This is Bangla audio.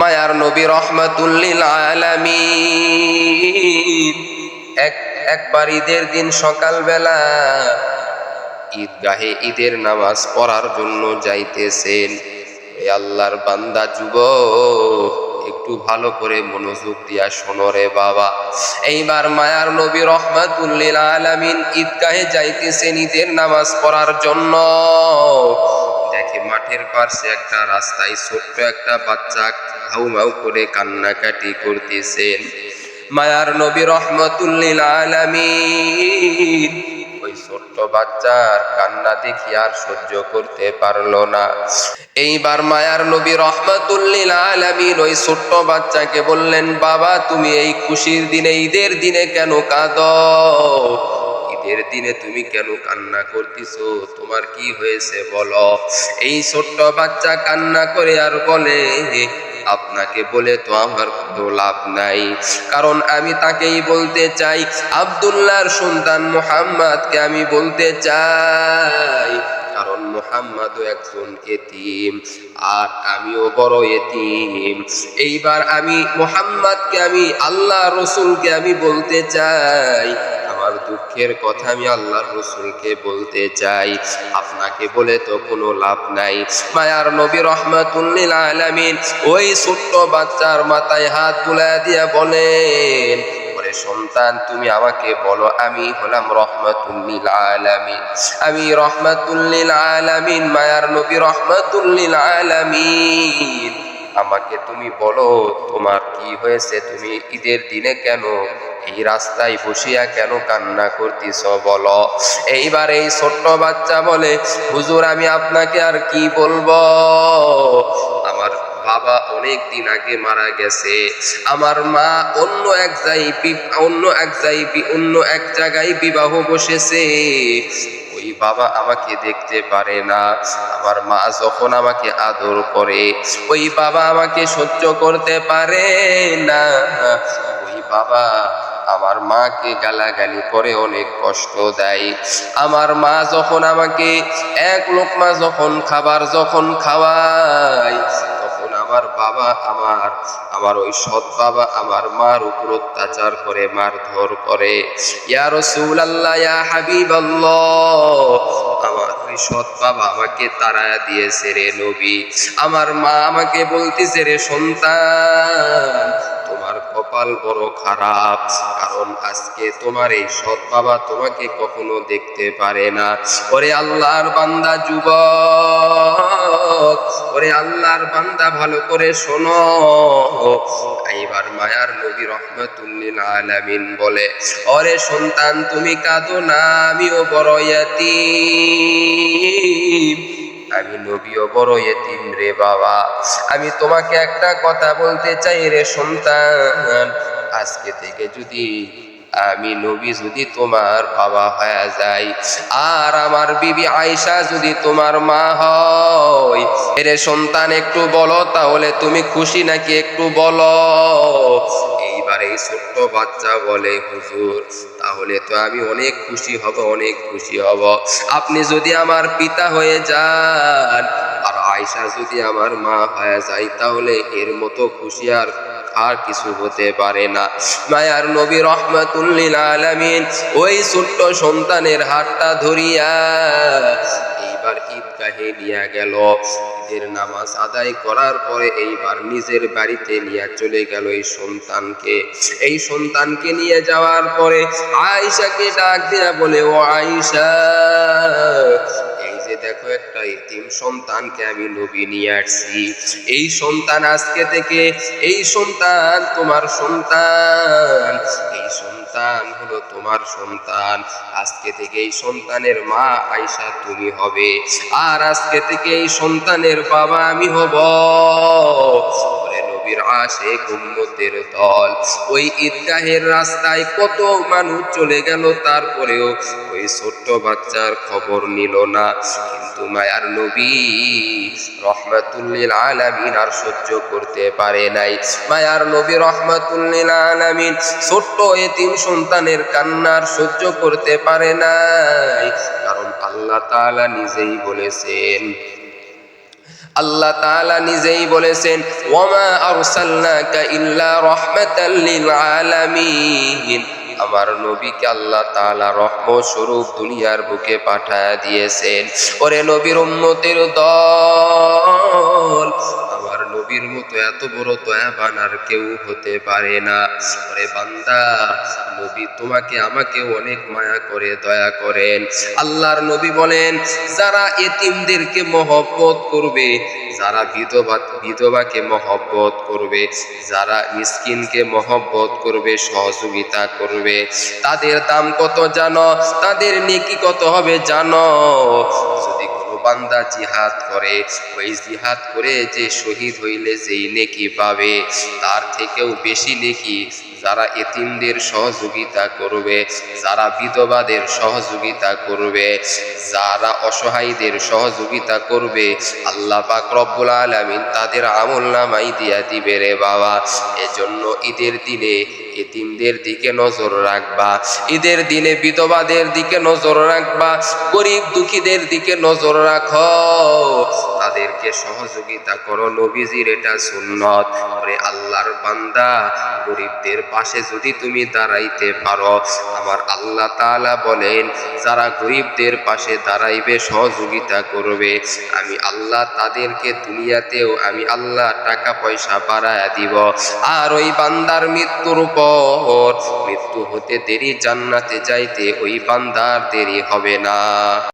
মায়ার নবী রহমাতুল্লিল আলামিন। এক, একবার ঈদের দিন সকালবেলা ঈদগাহে ঈদের নামাজ পড়ার জন্য যাইতেছেন। আল্লাহর বান্দা যুব একটু ভালো করে মনোযোগ দিয়া শোনো রে বাবা। এইবার মায়ার নবী রহমাতুল্লিল আলামিন ঈদগাহে যাইতেছেন ঈদের নামাজ পড়ার জন্য। মাঠের পাশে একটা রাস্তায় ছোট্ট একটা বাচ্চা হাউ মাউ করে কান্নাকাটি করতেছেন। মায়ার নবী রহমতুল্লিল আলামিন। ওই ছোট্ট বাচ্চার কান্না দেখি আর সহ্য করতে পারল না। এইবার মায়ার নবী রহমতুল্লিল আলামিন ওই ছোট্ট বাচ্চাকে বললেন, বাবা, তুমি এই খুশির দিনে, ঈদের দিনে কেন কাঁদো? ঈদের দিনে তুমি কেন কান্না করতেছো? তোমার কি হয়েছে বলো? এই ছোট্ট বাচ্চা কান্না করে আর বলে, আপনাকে বলে তো আমার কোনো লাভ নাই। কারণ আমি তাকেই বলতে চাই, আবদুল্লাহর সন্তান মোহাম্মদকে আমি বলতে চাই। কারণ মোহাম্মদও একজন এতিম, আর আমিও বড় এতিম। এইবার আমি মোহাম্মদকে, আমি আল্লাহ রসুলকে আমি বলতে চাই দুঃখের কথা আমি আল্লাহ রসুলকে বলতে চাই। আপনাকে বলে তো কোনো লাভ নাই। মায়ার নবী রহমাতুল্লিল আলামিন ওই ছোট্ট বাচ্চার মাথায় হাত তুলে দিয়া বলেন সন্তান, তুমি আমাকে বলো, আমি হলাম রহমাতুল্লিল আলামিন। আমি রহমাতুল্লিল আলামিন, মায়ার নবী রহমাতুল্লিল আলামিন। আমাকে তুমি বলো, তোমার কি হয়েছে? তুমি ঈদের দিনে কেন এই রাস্তায় বসিয়া কেন কান্না করতেছ বলো? এইবার এই ছোট্ট বাচ্চা বলে, হুজুর, আমি আপনাকে আর কি বলব? আমার বাবা অনেক দিন আগে মারা গেছে। আমার মা অন্য এক জায়গায় অন্য এক জায়গায় অন্য এক জায়গায় বিবাহ বসেছে। ওই বাবা আমাকে দেখতে পারে না। আমার মা যখন আমাকে আদর করে, ওই বাবা আমাকে সহ্য করতে পারে না। ওই বাবা আমার মাকে গালাগালি করে অনেক কষ্ট দেয়। আমার মা যখন আমাকে, এক লোকমা যখন খাবার যখন খাওয়ায়, তখন আমার বাবা আমার আমার ওই সৎ বাবা আমার মার উপর অত্যাচার করে, মারধর করে। ইয়া রসুল আল্লাহ ইয়া হাবিব আমার ওই সৎ বাবা আমাকে তাড়ায়া দিয়েছে রে নবী। আমার মা আমাকে বলতেছে, রে সন্তান কপাল বড় খারাপ, কারণ আজকে তোমার এই সৎ বাবা তোমাকে কখনো দেখতে পারে না। ওরে আল্লাহর বান্দা যুবক, ওরে আল্লাহর বান্দা ভালো করে শোনো। এইবার মায়ার নবী রহমতুল্লিল আলামিন বলে, ওরে সন্তান, তুমি কাঁদো না, আমিও বড় ইয়াতিম। আমি নবীও বড় এতিম রে বাবা। আমি তোমাকে একটা কথা বলতে চাই রে সন্তান। আজকে থেকে যদি আমি নবী যদি তোমার বাবা হয়ে যাই, আর আমার বিবি আয়সা যদি তোমার মা হয়, এরে সন্তান একটু বলো, তাহলে তুমি খুশি নাকি একটু বলো? ছোট্ট বাচ্চা বলে, হুজুর, তাহলে তো আমি অনেক খুশি হব, অনেক খুশি হব। আপনি যদি আমার পিতা হয়ে যান আর আয়সা যদি আমার মা হয়ে যায়, তাহলে এর মতো খুশি আর আর কিছু হতে পারে না। মায়ার নবী রহমাতুল্লিল আলামিন ওই ছোট্ট সন্তানের হাতটা ধরিয়া এইবার ঈদগাহে নিয়ে গেল। ঈদের নামাজ আদায় করার পরে এইবার নিজের বাড়িতে নিয়ে চলে গেল এই সন্তানকে। এই সন্তানকে নিয়ে যাওয়ার পরে আয়সাকে ডাক দেয়া বলে, ও আয়সা দেখো একটা এতিম সন্তানকে আমি নবী নিয়ে আসছি। এই সন্তান আজকে থেকে, এই সন্তান তোমার সন্তান, এই সন্তান হলো তোমার সন্তান। আজকে থেকে এই সন্তানের মা আয়সা তুমি হবে, আর আজকে থেকে এই সন্তানের বাবা আমি হব। নবীর আশে উম্মতের দল ওই ঈদগাহের রাস্তায় কত মানুষ চলে গেল তারপরেও ওই ছোট্ট বাচ্চার খবর নিল না। কিন্তু মায়ার নবী রহমাতুল্লিল আলামিন আর সহ্য করতে পারে নাই। মায়ার নবী রহমাতুল্লিল আলামিন ছোট্ট এতিম সন্তানের কান্নার সহ্য করতে পারে নাই। কারণ আল্লাহ তাআলা নিজেই বলেছেন আল্লাহ তাআলা নিজেই বলেছেন ওয়ামা আরসালনাকা ইল্লা রাহমাতাল লিল আলামিন। আমার নবীকে আল্লাহ তালা রহম স্বরূপ দুনিয়ার বুকে পাঠা দিয়েছেন। ওরে নবীর উন্নতির দল! নবীর মতো এত বড় দয়াবান আর কেউ হতে পারে না। ওরে বান্দা, নবী তোমাকে আমাকে অনেক মায়া করে, দয়া করেন। আল্লাহর নবী বলেন, যারা এতিমদেরকে মহব্বত করবে, যারা বিধবা, বিধবাকে মহব্বত করবে, যারা মিসকিনকে মহব্বত করবে, সহযোগিতা করবে, তাদের দাম কত জানো? তাদের নেকি কত হবে জানো? বান্দা জিহাদ করে। ওই জিহাদ করে যে শহীদ হইলে যেই নেকি পাবে, তার থেকেও বেশি নেকি যারা এতিমদের সহযোগিতা করবে, যারা বিধবাদের সহযোগিতা করবে, যারা অসহায়দের সহযোগিতা করবে, আল্লাহ পাক রব্বুল আলামিন তাদের আমল নামাই দিয়া দিবে রে বাবা। এজন্য ঈদের দিনে এতিমদের দিকে নজর রাখবা, ঈদের দিনে বিধবাদের দিকে নজর রাখবা, গরিব দুঃখীদের দিকে নজর রাখো। তাদেরকে সহযোগিতা করো, নবীজির এটা সুন্নত। আল্লাহর বান্দা, গরিবদের পাশে যদি তুমি দাঁড়াইতে পারো, আমার আল্লাহ তাআলা বলেন, যারা গরিবদের পাশে দাঁড়াইবে, সহযোগিতা করবে। আমি আল্লাহ তাদেরকে দুনিয়াতেও আমি আল্লাহ টাকা পয়সা বাড়ায়া দিব। আর ওই বান্দার মৃত্যুর পর মৃত্যু হতে দেরি, জান্নাতে যাইতে ওই বান্দার দেরি হবে না।